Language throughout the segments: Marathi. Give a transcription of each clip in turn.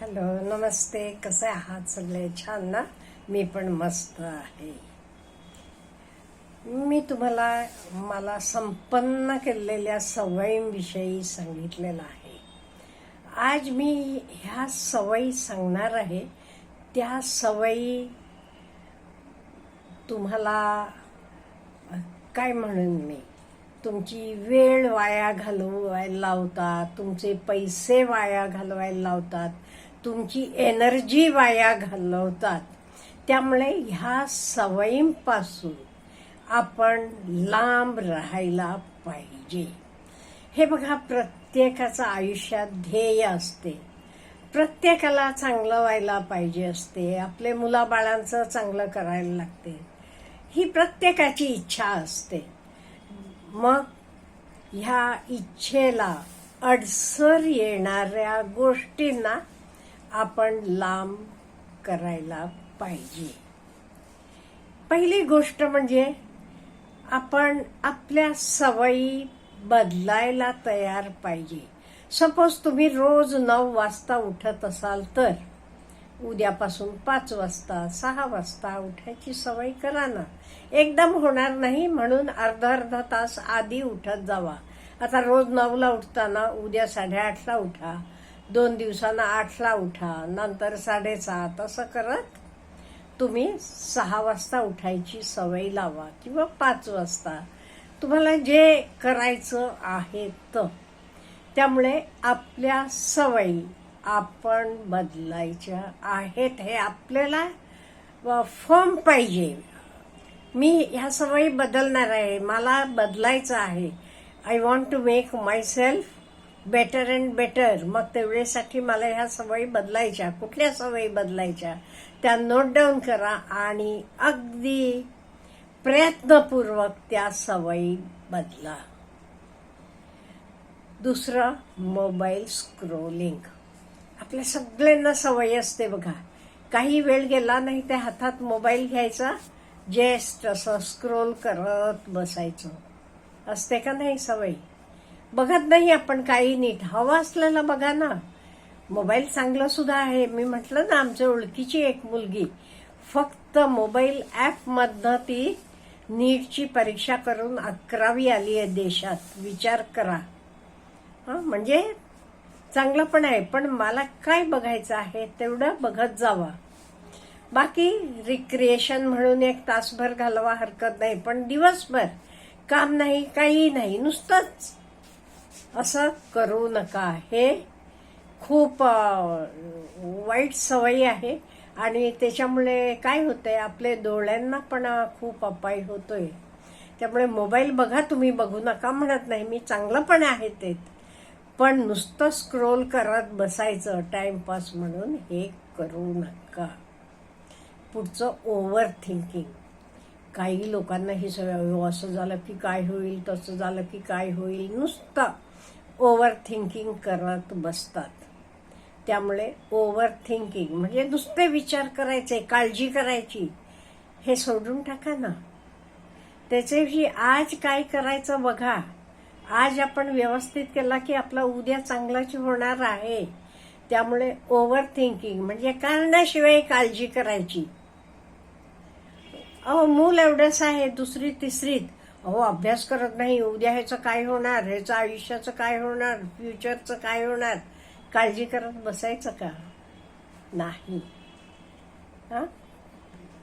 हॅलो नमस्ते. कसे आहात सगळे? छान ना? मी पण मस्त आहे. मी तुम्हाला मला संपन्न केलेल्या सवयींविषयी सांगितलेलं आहे. आज मी ह्या सवयी सांगणार आहे. त्या सवयी तुम्हाला काय म्हणून मी? तुमची वेळ वाया घालवायला लावतात तुमचे पैसे वाया घालवायला लावतात तुमची एनर्जी वाया घालवतात. त्यामुळे ह्या सवयींपासून आपण लांब राहायला पाहिजे. हे बघा प्रत्येकाचं आयुष्यात ध्येय असते. प्रत्येकाला चांगलं व्हायला पाहिजे असते. आपले मुलाबाळांचं चांगलं करायला लागते. ही प्रत्येकाची इच्छा असते. मग ह्या इच्छेला अडसर येणाऱ्या गोष्टींना आपण लांब करायला पाहिजे. पहिली गोष्ट म्हणजे आपण आपल्या सवयी बदलायला तयार पाहिजे. सपोज तुम्ही रोज नऊ वाजता उठत असाल तर उद्यापासून पाच वाजता सहा वाजता उठायची सवय करा ना. एकदम होणार नाही म्हणून अर्धा अर्धा तास आधी उठत जावा. आता रोज नऊला उठताना उद्या साडेआठला उठा दोन दिवसानं आठला उठा नंतर साडेसात असं करत तुम्ही सहा वाजता उठायची सवय लावा किंवा पाच वाजता. तुम्हाला जे करायचं आहे तर त्यामुळे आपल्या सवयी आपण बदलायच्या आहेत हे आपल्याला फॉर्म पाहिजे. मी ह्या सवयी बदलणार आहे मला बदलायचं आहे. I want to make myself better and better मग तेवढ्यासाठी मला ह्या सवयी बदलायच्या. कुठल्या सवयी बदलायच्या? त्या नोट डाऊन करा आणि अगदी प्रयत्नपूर्वक त्या सवयी बदला. दुसरं मोबाईल स्क्रोलिंग आपल्या सगळ्यांना सवय असते बघा. काही वेळ गेला नाही त्या हातात मोबाईल घ्यायचा. जेस्ट असं स्क्रोल करत बसायचं. असते का नाही सवयी? बघत नाही आपण काही नीट. हवं असलेला बघा ना. मोबाईल चांगला सुद्धा आहे. मी म्हटलं ना आमच्या ओळखीची एक मुलगी फक्त मोबाईल ॲपमधनं ती नीटची परीक्षा करून अकरावी आली आहे देशात. विचार करा. हां म्हणजे चांगलं पण आहे. पण मला काय बघायचं आहे तेवढं बघत जावा. बाकी रिक्रिएशन म्हणून एक तासभर घालवा हरकत नाही. पण दिवसभर काम नाही काही नाही. नुसतंच असं करू नका. हे खूप वाईट सवयी आहे. आणि त्याच्यामुळे काय होतंय आपले डोळ्यांना पण खूप अपाय होतोय. त्यामुळे मोबाईल बघा तुम्ही बघू नका म्हणत नाही. मी चांगलं पण आहे ते. पण नुसतं स्क्रोल करत बसायचं टाइमपास म्हणून हे करू नका. पुढचं ओव्हर थिंकिंग. काही लोकांना ही सवय असं झालं की काय होईल तसं झालं की काय होईल नुसतं. ओव्हर थिंकिंग करत बसतात. त्यामुळे ओव्हर थिंकिंग म्हणजे नुसते विचार करायचे काळजी करायची हे सोडून टाका ना. त्याच्याविषयी आज काय करायचं बघा. आज आपण व्यवस्थित केला की आपला उद्या चांगलाच होणार आहे. त्यामुळे ओव्हर थिंकिंग म्हणजे कारणाशिवाय काळजी करायची. अहो मूल एवढंच आहे दुसरी तिसरीत. अहो अभ्यास करत नाही उद्या ह्याचं काय होणार? ह्याचं आयुष्याचं काय होणार? फ्युचरचं काय होणार? काळजी करत बसायचं का? नाही. हां?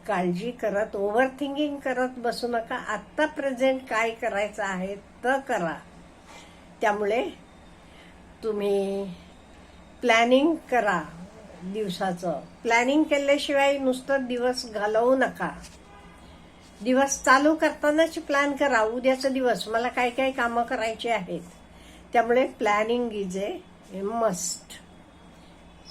काळजी करत ओव्हर थिंकिंग करत बसू नका. आत्ता प्रेझेंट काय करायचं आहे तर करा. त्यामुळे तुम्ही प्लॅनिंग करा दिवसाचं. प्लॅनिंग केल्याशिवाय नुसतं दिवस घालवू नका. दिवस चालू करतानाच प्लॅन करा. उद्याचा दिवस. मला काय काय कामं करायची आहेत? त्यामुळे planning is a must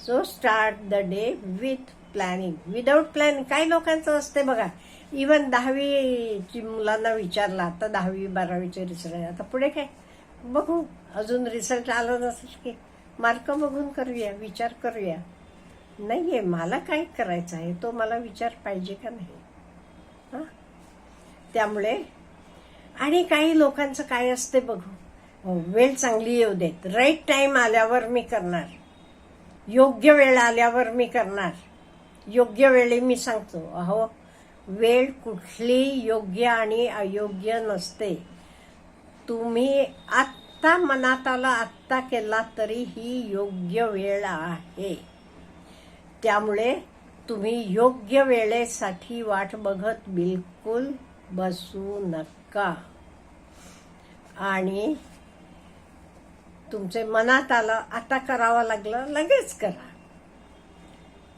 so start the day with planning without plan काही लोकांचं असते बघा? इवन दहावीची मुलांना विचारला आता दहावी बारावीचे रिझल्ट आहे. आता पुढे काय? बघू. अजून रिझल्ट आलं नसेल की. मार्क बघून करूया विचार करूया. नाही आहे मला काय करायचं आहे? तो मला विचार पाहिजे का नाही? हां? त्यामुळे. आणि काही लोकांचं काय असते बघू. वेळ चांगली येऊ देत. राईट टाईम आल्यावर मी करणार. योग्य वेळ आल्यावर मी करणार. योग्य वेळी मी सांगतो. अहो वेळ कुठली योग्य आणि अयोग्य नसते. तुम्ही आत्ता मनात आला आत्ता केला तरी ही योग्य वेळ आहे. त्यामुळे तुम्ही योग्य वेळेसाठी वाट बघत बिलकुल बसू नका. आणि तुमचे मनात आलं आता करावं लागलं लगेच करा.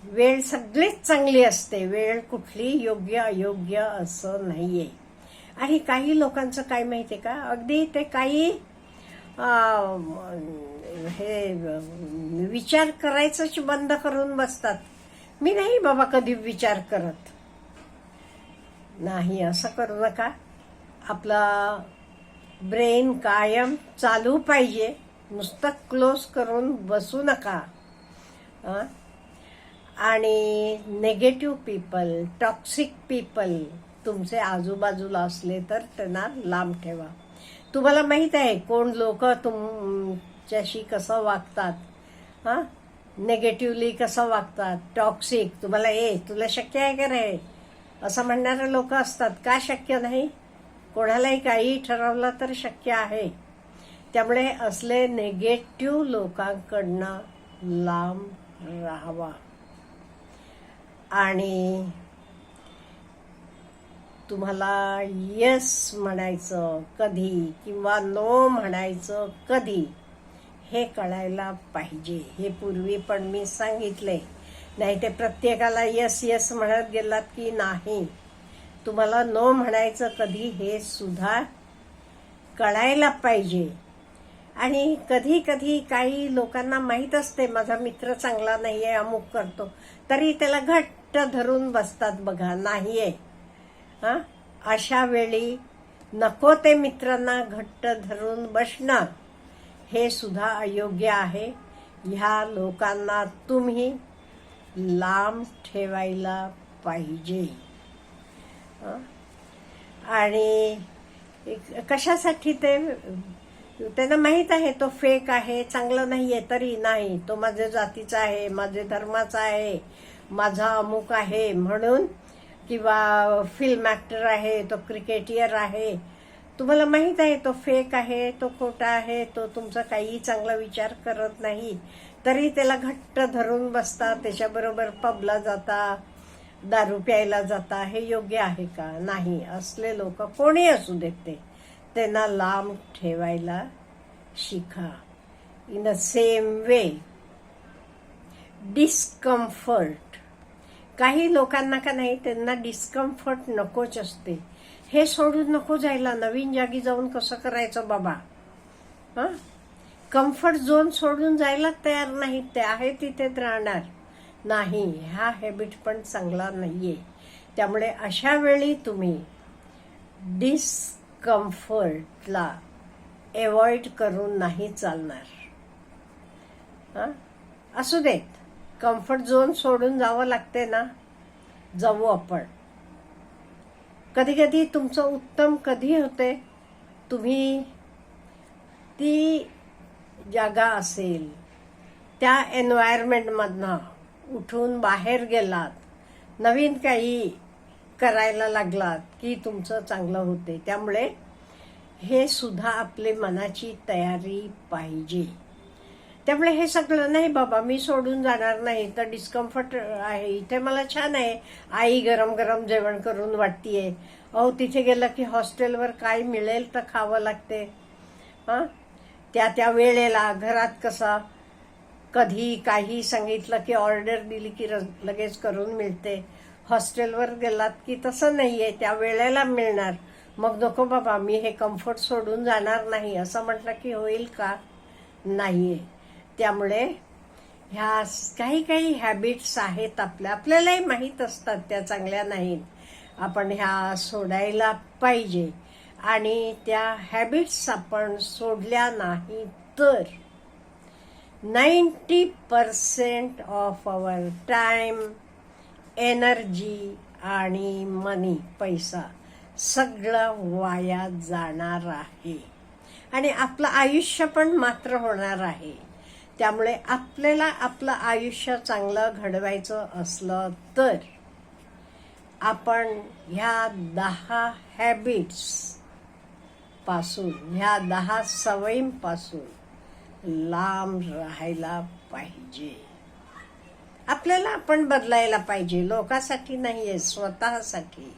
वेळ सगळीच चांगली असते. वेळ कुठली योग्य अयोग्य असं नाहीये. आणि काही लोकांचं काय माहिती का? अगदी ते काही हे विचार करायचंच बंद करून बसतात. मी नाही बाबा कधी विचार करत. नाही असं करू नका. आपला ब्रेन कायम चालू पाहिजे. नुसतं क्लोज करून बसू नका. आणि नेगेटिव्ह पीपल टॉक्सिक पीपल तुमचे आजूबाजूला असले तर त्यांना लांब ठेवा. तुम्हाला माहीत आहे कोण लोक तुमच्याशी कसं वागतात? हां? नेगेटिव्हली कसं वागतात? टॉक्सिक तुम्हाला ए तुला शक्य आहे का रे? असं म्हणणारे लोक असतात का शक्य नाही? कोणालाही काही ठरवलं तर शक्य आहे. त्यामुळे असले नेगेटिव्ह लोकांकडनं लांब राहावा. आणि तुम्हाला यस म्हणायचं कधी किंवा नो म्हणायचं कधी हे कळायला पाहिजे. हे पूर्वी पण मी सांगितले. नाही ते प्रत्येकाला यस यस म्हणत गेलात की नाही. तुम्हाला नो म्हणायचं कधी हे सुद्धा कळायला पाहिजे. आणि कधी कधी काही लोकांना माहीत असते माझा मित्र चांगला नाही आहे अमुक करतो तरी त्याला घट्ट धरून बसतात बघा नाही आहे हां? अशा वेळी नको ते मित्रांना घट्ट धरून बसणं. हे सुद्धा अयोग्य आहे. ह्या लोकांना तुम्ही लांब ठेवायला पाहिजे. आणि एक- कशासाठी ते त्यांना माहीत आहे तो फेक आहे चांगला आहे तरी नाही. तो माझ्या जातीचा आहे माझ्या धर्माचा आहे माझा अमुक आहे म्हणून किंवा फिल्म ॲक्टर आहे तो क्रिकेटियर आहे. तुम्हाला माहीत आहे तो फेक आहे तो खोटा आहे तो तुमचा काहीही चांगला विचार करत नाही. तरी त्याला घट्ट धरून बसता त्याच्याबरोबर पबला जाता दारू प्यायला जाता हे योग्य आहे का? नाही. असले लोक कोणी असू देत ते. त्यांना लांब ठेवायला शिका. In the same way discomfort काही लोकांना का नाही त्यांना डिस्कम्फर्ट नकोच असते. हे सोडून नको जायला. नवीन जागी जाऊन कसं करायचं बाबा? हां? कम्फर्ट झोन सोडून जायला तयार नाहीत ते आहे तिथेच राहणार. नाही हा हॅबिट पण चांगला नाहीये. त्यामुळे अशा वेळी तुम्ही डिस्कम्फर्टला एवॉइड करून नाही चालणार. हां? असू देत. कम्फर्ट झोन सोडून जावं लागते ना? जाऊ आपण. कधी कधी तुमचं उत्तम कधी होते? तुम्ही ती जागा असेल त्या एन्व्हायरमेंटमधनं उठून बाहेर गेलात. नवीन काही करायला लागलात की तुमचं चांगलं होते. त्यामुळे हे सुद्धा आपले मनाची तयारी पाहिजे. त्यामुळे हे सगळं नाही बाबा मी सोडून जाणार नाही. तर डिस्कम्फर्ट आहे. इथे मला छान आहे. आई गरम गरम जेवण करून वाटतीये. अहो तिथे गेलं की हॉस्टेलवर काय मिळेल तर खावं लागते. हां? त्या त्या वेळेला घरात कसं कधी काही सांगितलं की ऑर्डर दिली की र- लगेच करून मिळते. हॉस्टेलवर गेलात की तसं नाही आहे त्या वेळेला मिळणार. मग नको बाबा मी हे कम्फर्ट सोडून जाणार नाही. असं म्हटलं की होईल का? नाही आहे त्यामुळे ह्या काही काही हॅबिट्स आहेत आपल्या. आपल्यालाही माहीत असतात त्या चांगल्या नाहीत. आपण ह्या सोडायला पाहिजे. आणि त्या हॅबिट्स आपण सोडल्या नाही तर ninety percent of our time energy आणि मनी पैसा सगळं वाया जाणार आहे. आणि आपलं आयुष्य पण मात्र होणार आहे. त्यामुळे आपल्याला आपलं आयुष्य चांगलं घडवायचं असलं तर आपण ह्या दहा हॅबिट्स पासून ह्या दहा सवयींपासून लांब राहायला पाहिजे. आपल्याला आपण बदलायला पाहिजे. लोकांसाठी आहे स्वतःसाठी.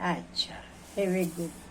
अच्छा हे वे गुड